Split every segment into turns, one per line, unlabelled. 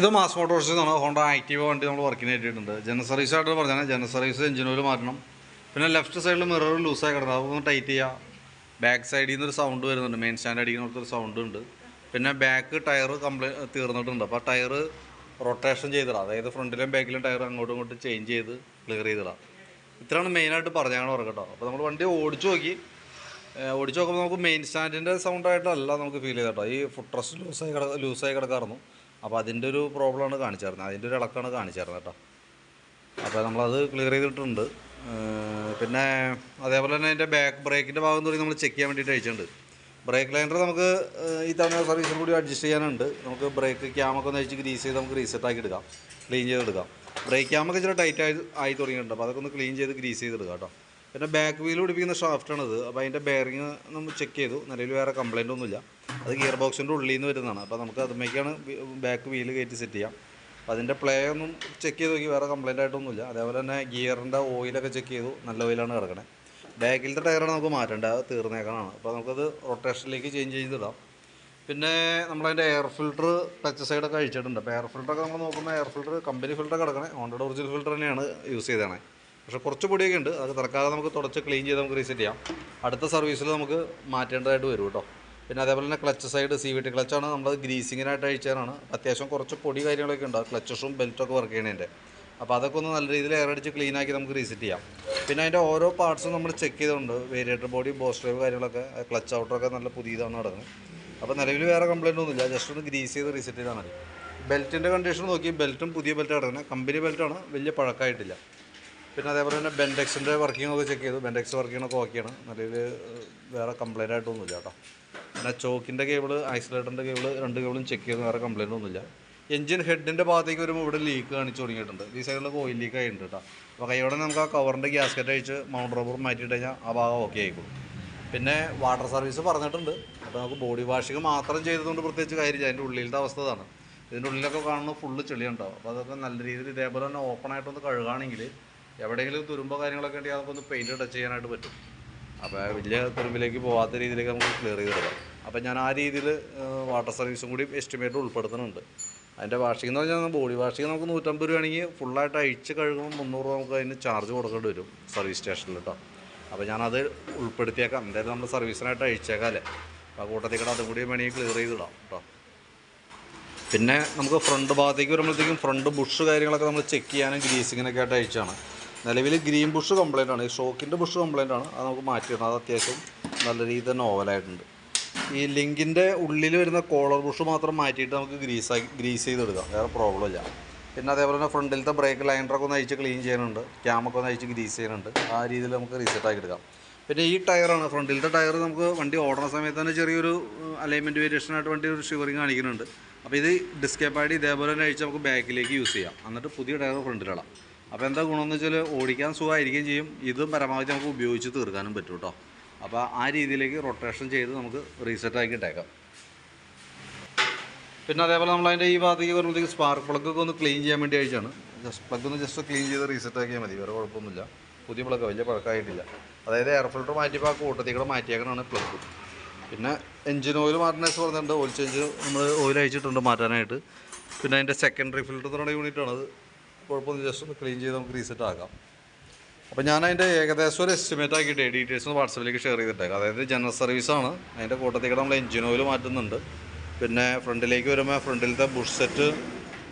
ഇത് mass motors നിന്നാണ് Honda active വണ്ടി നമ്മൾ വർക്കിന് കയറ്റിയിട്ടുണ്ട് ജനറൽ സർവീസ് ആയിട്ട് പറഞ്ഞാൽ ജനറൽ സർവീസ് എഞ്ചിൻ ഓയിൽ മാറ്റണം. പിന്നെ ലെഫ്റ്റ് സൈഡിൽ മിറർ ലൂസായി കിടക്കുന്നത് അതൊന്ന് ടൈറ്റ് ചെയ്യുക ബാക്ക് സൈഡിൽ നിന്നൊരു സൗണ്ട് വരുന്നുണ്ട്. മെയിൻ സ്റ്റാൻഡ് അടിക്കുന്നിടത്തൊരു സൗണ്ട് ഉണ്ട്. പിന്നെ ബാക്ക് ടയർ കംപ്ലീറ്റ് തീർന്നിട്ടുണ്ട്. അപ്പോൾ ടയർ റൊട്ടേഷൻ ചെയ്തിടാം. അതായത് ഫ്രണ്ടിലും ബാക്കിലും ടയർ അങ്ങോട്ടും ഇങ്ങോട്ടും ചേഞ്ച് ചെയ്ത് ക്ലിയർ ചെയ്തിടാം. ഇത്രയാണ് മെയിനായിട്ട് പറഞ്ഞാണ് കേട്ടോ അപ്പോൾ നമ്മൾ വണ്ടി ഓടിച്ചു നോക്കി. ഓടിച്ചു നോക്കുമ്പോൾ നമുക്ക് മെയിൻ സ്റ്റാൻഡിന്റെ സൗണ്ടായിട്ടല്ല നമുക്ക് ഫീൽ ചെയ്തട്ടോ ഈ ഫുഡ് റെസ്റ്റ് ലൂസായി കിട ലൂസായി കിടക്കാറുന്നു അപ്പോൾ അതിന്റെ ഒരു പ്രോബ്ലമാണ് കാണിച്ചിരുന്നത് അതിന്റെ ഒരു ഇളക്കാണ് കാണിച്ചിരുന്നത് കേട്ടോ. അപ്പോൾ നമ്മളത് ക്ലിയർ ചെയ്തിട്ടുണ്ട്. പിന്നെ അതേപോലെ തന്നെ അതിന്റെ ബാക്ക് ബ്രേക്കിന്റെ ഭാഗം തുടങ്ങി നമ്മൾ ചെക്ക് ചെയ്യാൻ വേണ്ടിയിട്ട് അയച്ചിട്ടുണ്ട് ബ്രേക്ക് ലൈനർ നമുക്ക് ഈ തവണ സർവീസും കൂടി അഡ്ജസ്റ്റ് ചെയ്യാനുണ്ട്. നമുക്ക് ബ്രേക്ക് ക്യാമൊക്കെ ഒന്ന് അഴിച്ച് ഗ്രീസ് ചെയ്ത് നമുക്ക് റീസെറ്റ് ആക്കി എടുക്കാം. ക്ലീൻ ചെയ്തെടുക്കാം ബ്രേക്ക് ക്യാമൊക്കെ ഇച്ചിരി ടൈറ്റ് ആയി ആയി തുടങ്ങിയിട്ടുണ്ട്. അപ്പോൾ അതൊക്കെ ഒന്ന് ക്ലീൻ ചെയ്ത് ഗ്രീസ് ചെയ്തെടുക്കാം കേട്ടോ. പിന്നെ ബാക്ക് വീൽ പിടിപ്പിക്കുന്ന ഷാഫ്റ്റാണിത് അപ്പോൾ അതിന്റെ ബെയറിങ് നമ്മൾ ചെക്ക് ചെയ്തു. നിലവിൽ വേറെ കംപ്ലയിന്റ് ഒന്നുമില്ല. അത് ഗിയർ ബോക്സിന്റെ ഉള്ളിൽ നിന്ന് വരുന്നതാണ്. അപ്പോൾ നമുക്ക് അതുമേക്കാണ് ബാക്ക് വീൽ കയറ്റി സെറ്റ് ചെയ്യാം. അതിന്റെ പ്ലേ ഒന്നും ചെക്ക് ചെയ്ത് നോക്കി വേറെ കംപ്ലൈന്റ് ആയിട്ടൊന്നുമില്ല. അതേപോലെ തന്നെ ഗിയറിന്റെ ഓയിലൊക്കെ ചെക്ക് ചെയ്തു നല്ല ഓയിലാണ് കിടക്കണേ. ബാക്കിലത്തെ ടയറാണ് നമുക്ക് മാറ്റേണ്ടത് അത് തീർന്നേക്കാനാണ്. അപ്പോൾ നമുക്കത് റൊട്ടേഷനിലേക്ക് ചേഞ്ച് ചെയ്തിടാം പിന്നെ നമ്മളതിന്റെ എയർ ഫിൽട്ടർ ടച്ച് സൈഡൊക്കെ അഴിച്ചിട്ടുണ്ട്. അപ്പോൾ എയർ ഫിൽട്ടറൊക്കെ നമ്മൾ നോക്കുമ്പോൾ എയർ ഫിൽട്ടർ കമ്പനി ഫിൽറ്റർ കിടക്കണേ. ഹോണ്ടഡ് ഒറിജിനൽ ഫിൽട്ടർ തന്നെയാണ് യൂസ് ചെയ്തതാണ് പക്ഷെ കുറച്ച് പൊടിയൊക്കെ ഉണ്ട്. അത് തറക്കാതെ നമുക്ക് തുടച്ച് ക്ലീൻ ചെയ്ത് നമുക്ക് റീസെറ്റ് ചെയ്യാം. അടുത്ത സർവീസിൽ നമുക്ക് മാറ്റേണ്ടതായിട്ട് വരും കേട്ടോ. പിന്നെ അതേപോലെ തന്നെ clutch side C V T ക്ലച്ചാണ് നമ്മൾ ഗ്രീസിങ്ങിനായിട്ട് അഴിച്ചതാണ്. അത്യാവശ്യം കുറച്ച് പൊടി കാര്യങ്ങളൊക്കെ ഉണ്ട്. ക്ലച്ചസും ബെൽറ്റൊക്കെ വർക്ക് ചെയ്യണതിന്റെ അപ്പോൾ അതൊക്കെ ഒന്ന് നല്ല രീതിയിൽ എയർ അടിച്ച് ക്ലീൻ ആക്കി നമുക്ക് റീസെറ്റ് ചെയ്യാം. പിന്നെ അതിന്റെ ഓരോ പാർട്സും നമ്മൾ ചെക്ക് ചെയ്തുകൊണ്ട് വേരിയേറ്റർ ബോഡി ബോസ് ഡ്രൈവ് കാര്യങ്ങളൊക്കെ ക്ലച്ച് ഔട്ടറൊക്കെ നല്ല പുതിയതാണ് നടക്കുന്നത് അപ്പോൾ നിലവിൽ വേറെ കംപ്ലയിന്റ് ഒന്നുമില്ല. ജസ്റ്റ് ഒന്ന് ഗ്രീസ് ചെയ്ത് റീസെറ്റ് ചെയ്താൽ മതി. ബെൽറ്റിന്റെ കണ്ടീഷൻ നോക്കി ബെൽറ്റും പുതിയ ബെൽറ്റ് കിടക്കുന്നത് കമ്പനി ബെൽറ്റാണ് വലിയ പഴക്കമായിട്ടില്ല. പിന്നെ അതേപോലെ തന്നെ ബെൻഡെക്സിന്റെ വർക്കിംഗ് ഒക്കെ ചെക്ക് ചെയ്തു. ബെൻഡെക്സ് വർക്കിംഗ് ഒക്കെ ഓക്കെയാണ് നിലവിൽ വേറെ കംപ്ലൈന്റ് ആയിട്ടൊന്നുമില്ല കേട്ടോ. പിന്നെ ചോക്കിന്റെ കേബിൾ ഐസൊലേറ്ററിന്റെ കേബിൾ രണ്ട് കേബിളും ചെക്ക് ചെയ്ത് വേറെ കംപ്ലൈന്റ് ഒന്നുമില്ല. എഞ്ചിൻ ഹെഡിന്റെ ഭാഗത്തേക്ക് വരുമ്പോൾ ഇവിടെ ലീക്ക് കാണിച്ച് തുടങ്ങിയിട്ടുണ്ട്. ഈ സൈഡിൽ ഓയിൽ ലീക്ക് ആയിട്ടുണ്ട് കേട്ടോ അപ്പോൾ കൈയോടെ നമുക്ക് ആ കവറിന്റെ ഗ്യാസ്കറ്റ് അഴിച്ച് മൗണ്ട് റബ്ബർ മാറ്റിയിട്ട് കഴിഞ്ഞാൽ ആ ഭാഗം ഓക്കെ ആയിക്കോളും. പിന്നെ വാട്ടർ സർവീസ് പറഞ്ഞിട്ടുണ്ട്. അപ്പോൾ നമുക്ക് ബോഡി വാഷിങ് മാത്രം ചെയ്തതുകൊണ്ട് പ്രത്യേകിച്ച് കാര്യമില്ല. അതിന്റെ ഉള്ളിലത്തെ അവസ്ഥ ഇതാണ് ഇതിന്റെ ഉള്ളിലൊക്കെ കാണുന്നത് ഫുള്ള് ചെളിയുണ്ടാവും. അപ്പോൾ അതൊക്കെ നല്ല രീതിയിൽ ഇതേപോലെ തന്നെ ഓപ്പൺ ആയിട്ടൊന്ന് കഴുകുകയാണെങ്കിൽ എവിടെയെങ്കിലും തുരുമ്പോ കാര്യങ്ങളൊക്കെ ഉണ്ടെങ്കിൽ അതൊക്കെ പെയിന്റ് ടച്ച് ചെയ്യാനായിട്ട് പറ്റും. അപ്പോൾ വലിയ തുരുമ്പിലേക്ക് പോകാത്ത രീതിയിലേക്ക് നമുക്ക് ക്ലിയർ ചെയ്തെടുക്കാം. അപ്പോൾ ഞാൻ ആ രീതിയിൽ വാട്ടർ സർവീസും കൂടി എസ്റ്റിമേറ്റ് ഉൾപ്പെടുത്തുന്നുണ്ട്. അതിന്റെ വാഷിംഗ് എന്ന് പറഞ്ഞാൽ ബോഡി വാഷിംഗ് നമുക്ക് നൂറ്റമ്പത് രൂപയാണെങ്കിൽ ഫുള്ളായിട്ട് അഴിച്ച് കഴുകുമ്പോൾ മുന്നൂറ് രൂപ നമുക്ക് അതിന് ചാർജ് കൊടുക്കേണ്ടി വരും സർവീസ് സ്റ്റേഷനിൽ കേട്ടോ അപ്പോൾ ഞാനത് ഉൾപ്പെടുത്തിയേക്കാം. എന്തായാലും നമ്മൾ സർവീസിനായിട്ട് അഴിച്ചേക്കാമല്ലേ അപ്പോൾ കൂട്ടത്തിൽ കൂടെ അതും കൂടി വേണമെങ്കിൽ ക്ലിയർ ചെയ്തിടാം കേട്ടോ പിന്നെ നമുക്ക് ഫ്രണ്ട് ഭാഗത്തേക്ക് വരുമ്പോഴത്തേക്കും ഫ്രണ്ട് ബുഷ് കാര്യങ്ങളൊക്കെ നമ്മൾ ചെക്ക് ചെയ്യാനും ഗ്രീസിങ്ങിനൊക്കെ ആയിട്ട് അയച്ചാണ് നിലവിൽ ഗ്രീൻ ബുഷ് കംപ്ലൈന്റ് ആണ്. ഈ ഷോക്കിന്റെ ബുഷ് കംപ്ലൈന്റ് ആണ്. അത് നമുക്ക് മാറ്റിയിടണം. അത് അത്യാവശ്യം നല്ല രീതിയിൽ തന്നെ ഓവലായിട്ടുണ്ട് ഈ ലിങ്കിന്റെ ഉള്ളിൽ വരുന്ന കോളർ ബുഷ് മാത്രം മാറ്റിയിട്ട് നമുക്ക് ഗ്രീസ് ചെയ്ത് എടുക്കാം വേറെ പ്രോബ്ലം ഇല്ല. പിന്നെ അതേപോലെ തന്നെ ഫ്രണ്ടിലത്തെ ബ്രേക്ക് ലൈനറൊക്കെ ഒന്ന് അയച്ച് ക്ലീൻ ചെയ്യാനുണ്ട് ക്യാമൊക്കെ ഒന്ന് അയച്ച് ഗ്രീസ് ചെയ്യാനുണ്ട് ആ രീതിയിൽ നമുക്ക് റീസെറ്റ് ആക്കി എടുക്കാം. പിന്നെ ഈ ടയറാണ് ഫ്രണ്ടിലത്തെ ടയർ നമുക്ക് വണ്ടി ഓടുന്ന സമയത്ത് തന്നെ ചെറിയൊരു അലൈൻമെന്റ് വേരിയേഷനായിട്ട് വണ്ടി ഒരു ഷിവറിങ് കാണിക്കുന്നുണ്ട്. അപ്പോൾ ഇത് ഡിസ്കേപ്പ് ആയിട്ട് ഇതേപോലെ തന്നെ അഴിച്ച് നമുക്ക് ബാക്കിലേക്ക് യൂസ് ചെയ്യാം. എന്നിട്ട് പുതിയ ടയർ ഫ്രണ്ടിലിടാം. അപ്പോൾ എന്താ ഗുണമെന്ന് വെച്ചാൽ ഓടിക്കാൻ സുഖമായിരിക്കുകയും ചെയ്യും. ഇതും പരമാവധി നമുക്ക് ഉപയോഗിച്ച് തീർക്കാനും പറ്റും കേട്ടോ അപ്പോൾ ആ രീതിയിലേക്ക് റൊട്ടേഷൻ ചെയ്ത് നമുക്ക് റീസെറ്റ് ആക്കി ഇട്ടേക്കാം. പിന്നെ അതേപോലെ നമ്മൾ അതിന്റെ ഈ ഭാഗത്തേക്ക് വരുമ്പോഴത്തേക്ക് സ്പാർക്ക് പ്ലഗൊക്കെ ഒന്ന് ക്ലീൻ ചെയ്യാൻ വേണ്ടി അയച്ചാണ് ജസ്റ്റ് പ്ലഗ് ഒന്ന് ജസ്റ്റ് ക്ലീൻ ചെയ്ത് റീസെറ്റ് ആക്കിയാൽ മതി. വേറെ കുഴപ്പമൊന്നുമില്ല. പുതിയ പ്ലഗ് വലിയ പഴക്കമായിട്ടില്ല അതായത് എയർ ഫിൽറ്റർ മാറ്റിയപ്പോൾ ആ കൂട്ടത്തിൽ കൂടെ മാറ്റിയേക്കണതാണ് പ്ലഗ് പിന്നെ എഞ്ചിൻ ഓയിൽ മാറ്റണേഴ്സ് പറഞ്ഞിട്ടുണ്ട്. ഓയിൽ ചേഞ്ച് നമ്മൾ ഓയിൽ അയച്ചിട്ടുണ്ട് മാറ്റാനായിട്ട്. പിന്നെ അതിന്റെ സെക്കൻഡറി ഫിൽറ്റർ എന്ന് പറയുന്ന യൂണിറ്റാണ് അത് കുഴപ്പമൊന്നും ജസ്റ്റ് ഒന്ന് ക്ലീൻ ചെയ്ത് നമുക്ക് റീസെറ്റ് ആക്കാം. അപ്പോൾ ഞാൻ അതിന്റെ ഏകദേശം ഒരു എസ്റ്റിമേറ്റ് ആക്കിയിട്ട് ഡീറ്റെയിൽസ് ഒന്ന് വാട്സപ്പിലേക്ക് ഷെയർ ചെയ്തിട്ടേക്കാം. അതായത് ജനറൽ സർവീസാണ് അതിന്റെ കൂട്ടത്തിൽ നമ്മൾ എഞ്ചിൻ ഓയിൽ മാറ്റുന്നുണ്ട്. പിന്നെ ഫ്രണ്ടിലേക്ക് വരുമ്പോൾ ഫ്രണ്ടിലത്തെ ബുഷ് സെറ്റ്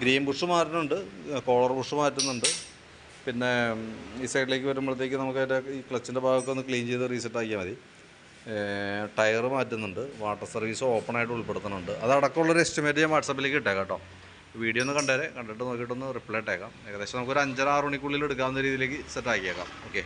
ഗ്രീൻ ബുഷ് മാറ്റുന്നുണ്ട്. കോളർ ബുഷ് മാറ്റുന്നുണ്ട്. പിന്നെ ഈ സൈഡിലേക്ക് വരുമ്പോഴത്തേക്ക് നമുക്ക് അതിന്റെ ഈ ക്ലച്ചിന്റെ ഭാഗമൊക്കെ ഒന്ന് ക്ലീൻ ചെയ്ത് റീസെറ്റ് ആക്കിയാൽ മതി. ടയർ മാറ്റുന്നുണ്ട്. വാട്ടർ സർവീസ് ഓപ്പൺ ആയിട്ട് ഉൾപ്പെടുത്തുന്നുണ്ട്. അതടക്കമുള്ളൊരു എസ്റ്റിമേറ്റ് ഞാൻ വാട്സപ്പിലേക്ക് ഇട്ടേക്കാം കേട്ടോ. വീഡിയോ ഒന്ന് കണ്ടേരെ കണ്ടിട്ട് നോക്കിയിട്ടൊന്ന് റിപ്ലൈ ഇട്ടേക്കാം. ഏകദേശം നമുക്കൊരു അഞ്ചര ആറ് മണിക്കുള്ളിൽ എടുക്കാവുന്ന രീതിയിലേക്ക് സെറ്റ് ആക്കിയേക്കാം. ഓക്കെ